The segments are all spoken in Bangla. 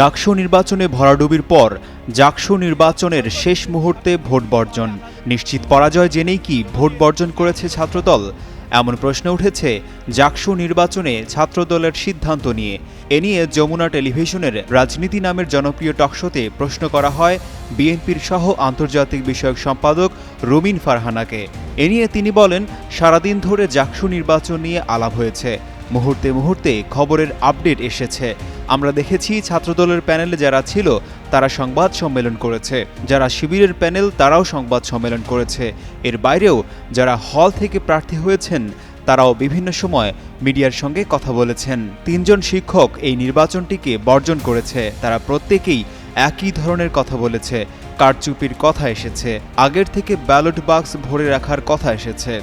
ডাকসু নির্বাচনে ভরাডুবির পর জাকসু নির্বাচনের শেষ মুহূর্তে ভোট বর্জন। নিশ্চিত পরাজয় জেনেই কি ভোট বর্জন করেছে ছাত্রদল? এমন প্রশ্ন উঠেছে জাকসু নির্বাচনে ছাত্রদলের সিদ্ধান্ত নিয়ে। এ নিয়ে যমুনা টেলিভিশনের রাজনীতি নামের জনপ্রিয় টকশোতে প্রশ্ন করা হয় বিএনপির সহ আন্তর্জাতিক বিষয়ক সম্পাদক রুমিন ফারহানাকে। এ নিয়ে তিনি বলেন, সারাদিন ধরে জাকসু নির্বাচন নিয়ে আলাপ হয়েছে। মুহূর্তে মুহূর্তে খবরের আপডেট এসেছে। আমরা দেখেছি ছাত্রদলের প্যানেলে যারা ছিল, তারা সংবাদ সম্মেলন করেছে। যারা শিবিরের প্যানেল, তারাও সংবাদ সম্মেলন করেছে। এর বাইরেও যারা হল থেকে প্রার্থী হয়েছেন, তারাও বিভিন্ন সময় মিডিয়ার সঙ্গে কথা বলেছেন। তিনজন শিক্ষক এই নির্বাচনটিকে বর্জন করেছে। তারা প্রত্যেকেই একই ধরনের কথা বলেছে। কারচুপির কথা এসেছে। আগের থেকে ব্যালট বাক্স ভরে রাখার কথা এসেছে।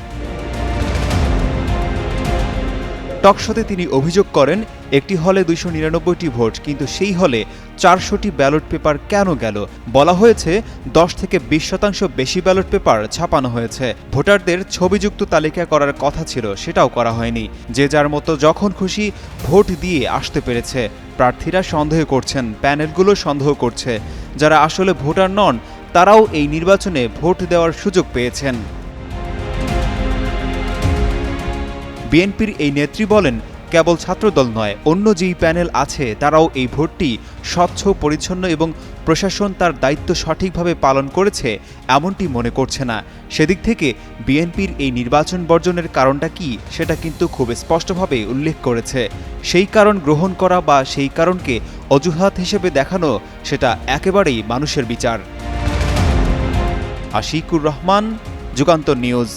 টকশোতে তিনি অভিযোগ করেন, একটি হলে দুইশো নিরানব্বইটি ভোট, কিন্তু সেই হলে চারশোটি ব্যালট পেপার কেন গেল? বলা হয়েছে, দশ থেকে বিশ শতাংশ বেশি ব্যালট পেপার ছাপানো হয়েছে। ভোটারদের ছবিযুক্ত তালিকা করার কথা ছিল, সেটাও করা হয়নি। যে যার মতো যখন খুশি ভোট দিয়ে আসতে পেরেছে। প্রার্থীরা সন্দেহ করছেন, প্যানেলগুলো সন্দেহ করছে। যারা আসলে ভোটার নন, তারাও এই নির্বাচনে ভোট দেওয়ার সুযোগ পেয়েছেন। বিএনপির এই নেত্রী বলেন, কেবল ছাত্রদল নয়, অন্য যেই প্যানেল আছে, তারাও এই ভোটটি স্বচ্ছ, পরিচ্ছন্ন এবং প্রশাসন তার দায়িত্ব সঠিকভাবে পালন করেছে এমনটি মনে করছে না। সেদিক থেকে বিএনপির এই নির্বাচন বর্জনের কারণটা কি, সেটা কিন্তু খুব স্পষ্টভাবে উল্লেখ করেছে। সেই কারণ গ্রহণ করা বা সেই কারণকে অজুহাত হিসেবে দেখানো, সেটা একেবারেই মানুষের বিচার। আশিকুর রহমান, যুগান্তর নিউজ।